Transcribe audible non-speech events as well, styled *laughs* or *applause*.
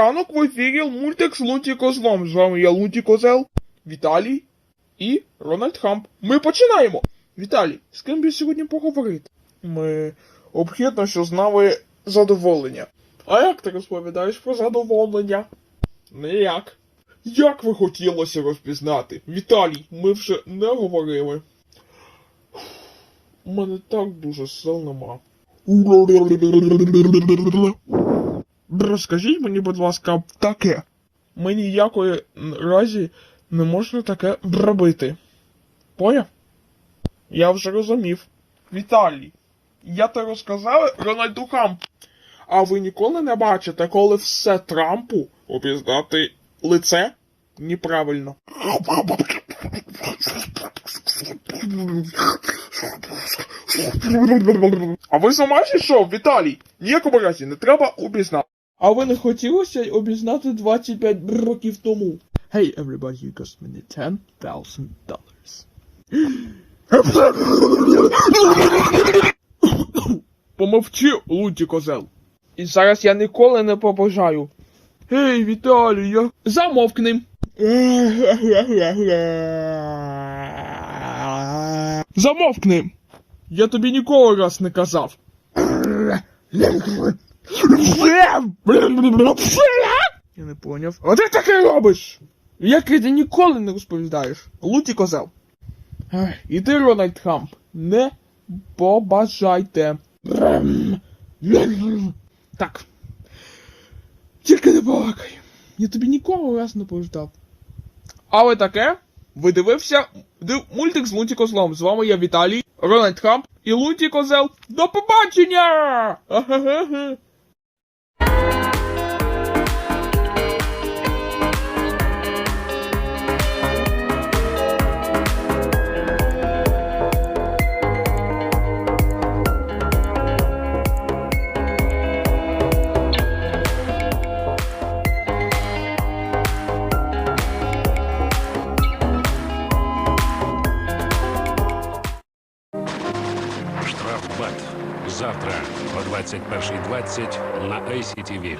ранок в ефірі мультик з Лунті Козлом. З вами я Лунті Козел, Віталій і Рональд Хамп. Ми починаємо! Віталій, з ким би сьогодні поговорити? Ми обхідно, що з нами задоволення. А як ти розповідаєш про задоволення? Ніяк. Як ви хотілося розпізнати? Віталій, ми вже не говорили. У мене так дуже сил нема. Розкажіть мені, будь ласка, таке. Ми ніякої разі не можна таке робити. Поняв? Я вже розумів. Віталій, я то розказав Рональду Хамп. А ви ніколи не бачите, коли все Трампу обізнати лице? Неправильно. А ви сама що, Віталій? Ніякому разі не треба обізнати. А ви не хотілося обізнати 25 років тому? Hey everybody, you cost me ten thousand dollars. Помовчи, Лунті козел. І зараз я ніколи не побажаю. Гей, Віталій, я... Замовкни. Замовкни. Я тобі ніколи раз не казав. *laughs* Я не поняв. А ти таке робиш? Як ти ніколи не розповідаєш? Луті козел. І ти, Рональд Хамп, не побажайте. Так. Тільки не балакай. Я тобі ніколи раз не повідав. Але таке, ви дивився див, мультик з Лунті Козлом. З вами я Віталій, Рональд Хамп і Лунті Козел. До побачення! Thank you. програв БАТ. Завтра о 21.20 на ICTV.